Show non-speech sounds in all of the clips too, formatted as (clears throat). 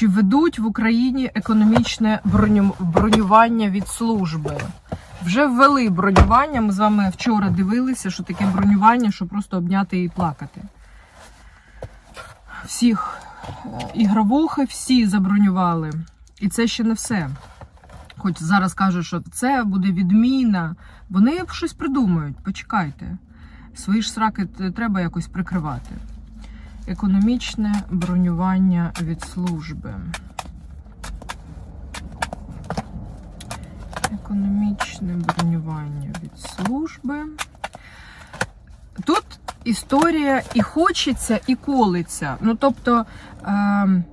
Чи ведуть в Україні економічне броню- бронювання від служби? Вже ввели бронювання. Ми з вами вчора дивилися, що таке бронювання, що просто обняти і плакати. Всіх е, ігровухи всі забронювали. І це ще не все. Хоч зараз кажуть, що це буде відміна. Вони щось придумають, почекайте. Свої ж сраки треба якось прикривати. Економічне бронювання від служби. Економічне бронювання від служби. Тут історія і хочеться, і колиться. Ну, тобто. Ем,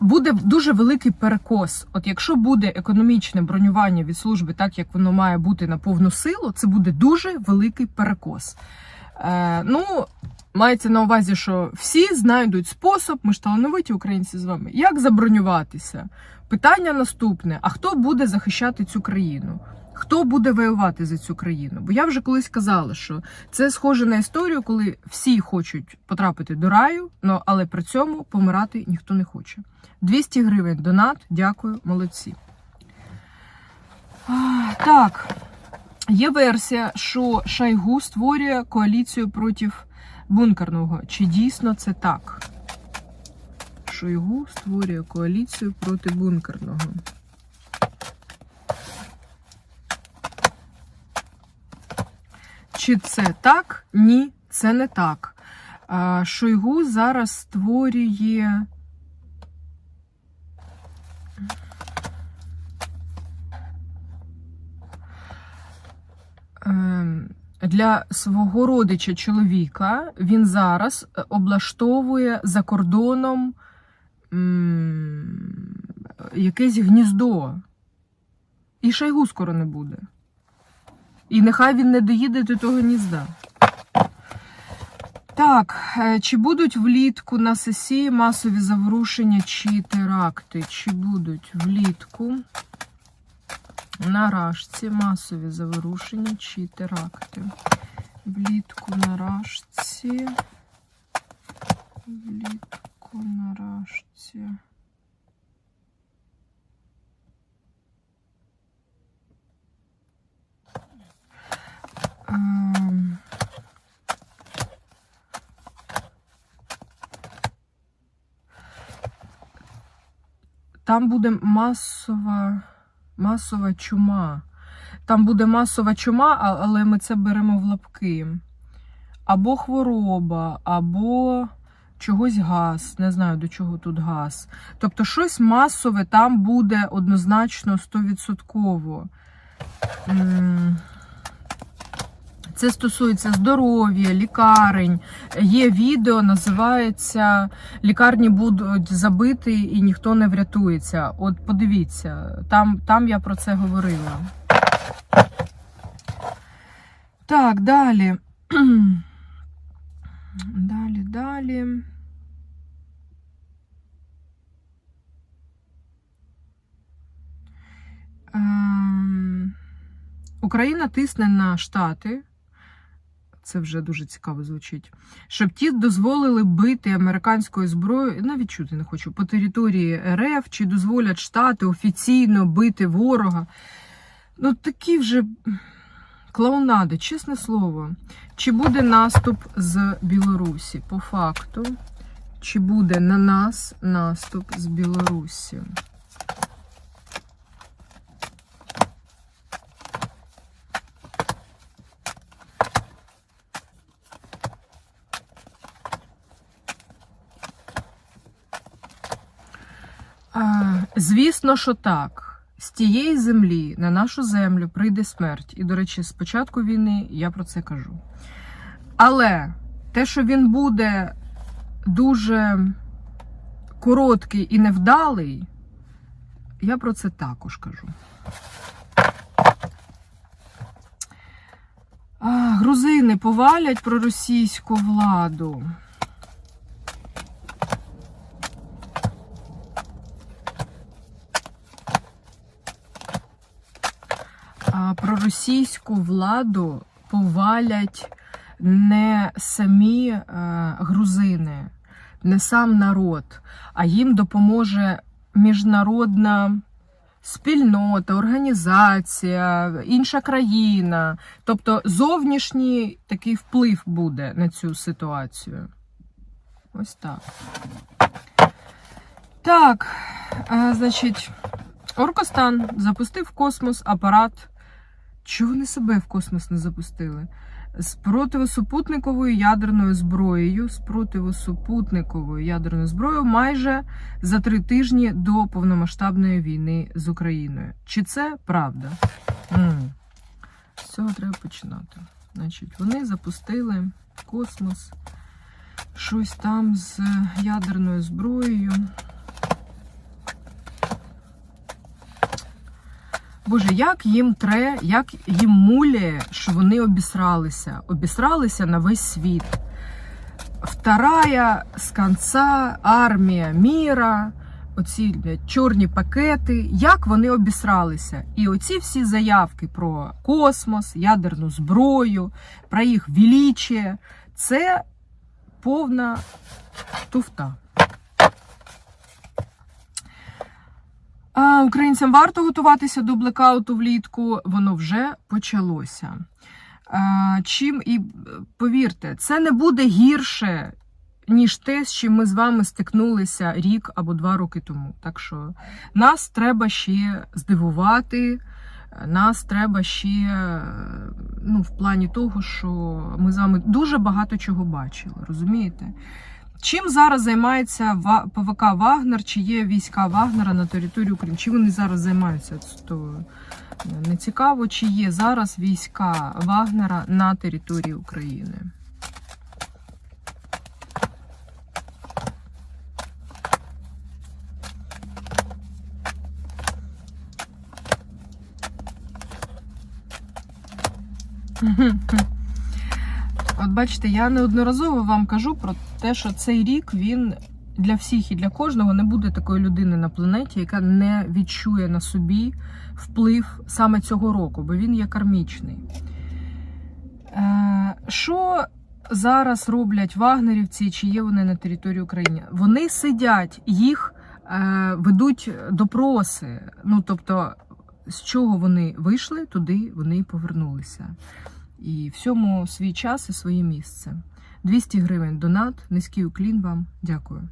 буде дуже великий перекос. От якщо буде економічне бронювання від служби, так як воно має бути на повну силу, це буде дуже великий перекос. Е, ну, мається на увазі, що всі знайдуть спосіб, ми ж талановиті українці з вами, як забронюватися. Питання наступне: а хто буде захищати цю країну? Хто буде воювати за цю країну? Бо я вже колись казала, що це схоже на історію, коли всі хочуть потрапити до раю, але при цьому помирати ніхто не хоче. 200 гривень донат, дякую, молодці. Так, є версія, що Шайгу створює коаліцію проти бункерного. Чи дійсно це так? Шойгу створює коаліцію проти бункерного. Чи це так? Ні, це не так. Шойгу зараз створює. Для свого родича чоловіка він зараз е, облаштовує за кордоном якесь гніздо. І шайгу скоро не буде. І нехай він не доїде до того гнізда. Так, е, чи будуть влітку на сесії масові заворушення чи теракти? Чи будуть влітку на Рашці масові заворушення чи теракти? Влітку на Рашці. Влітку на Рашці. Ем, Там буде масова, масова чума. Там буде масова чума, але ми це беремо в лапки. Або хвороба, або чогось газ. Не знаю, до чого тут газ. Тобто, щось масове там буде однозначно 100%. Це стосується здоров'я, лікарень. Є відео, називається Лікарні будуть забиті і ніхто не врятується. От подивіться, там, там я про це говорила. Так, далі. (clears throat) Далі, далі. Ем, Україна тисне на Штати. Це вже дуже цікаво звучить. Щоб ті дозволили бити американською зброєю, навіть чути не хочу, по території РФ, чи дозволять Штати офіційно бити ворога. Ну, такі вже клоунади, чесне слово. Чи буде наступ з Білорусі? По факту, чи буде на нас наступ з Білорусі? А, звісно, що так. З тієї землі на нашу землю прийде смерть. І, до речі, з початку війни я про це кажу. Але те, що він буде дуже короткий і невдалий, я про це також кажу. А, грузини повалять проросійську владу. Проросійську владу повалять не самі е, грузини. не сам народ, а їм допоможе міжнародна спільнота, організація, інша країна. Тобто зовнішній такий вплив буде на цю ситуацію. Ось так. Так, а, значить, Оркостан запустив в космос апарат. Чого вони себе в космос не запустили? З противосупутниковою ядерною зброєю, з противосупутниковою ядерною зброєю майже за три тижні до повномасштабної війни з Україною. Чи це правда? М. З цього треба починати. Значить, вони запустили космос щось там з ядерною зброєю. Боже, як їм тре, як їм муляє, що вони обісралися, обісралися на весь світ. Вторая з конца армія міра, оці чорні пакети, як вони обісралися. І оці всі заявки про космос, ядерну зброю, про їх величие, це повна туфта. Українцям варто готуватися до блекауту влітку, воно вже почалося. Чим і е, повірте, це не буде гірше, ніж те, з чим ми з вами стикнулися рік або два роки тому. Так що нас треба ще здивувати, нас треба ще, е, ну, в плані того, що ми з вами дуже багато чого бачили, розумієте? Чим зараз займається ПВК Вагнер? Чи є війська Вагнера на території України? Чи вони зараз займаються? То не цікаво, чи є зараз війська Вагнера на території України. От бачите, я неодноразово вам кажу про те, що цей рік він для всіх і для кожного не буде такої людини на планеті, яка не відчує на собі вплив саме цього року, бо він є кармічний. Е, Що зараз роблять вагнерівці, чи є вони на території України? Вони сидять, їх е, ведуть допроси. Ну тобто, з чого вони вийшли, туди вони і повернулися. І всьому свій час і своє місце. 200 гривень донат, низький уклін вам. Дякую.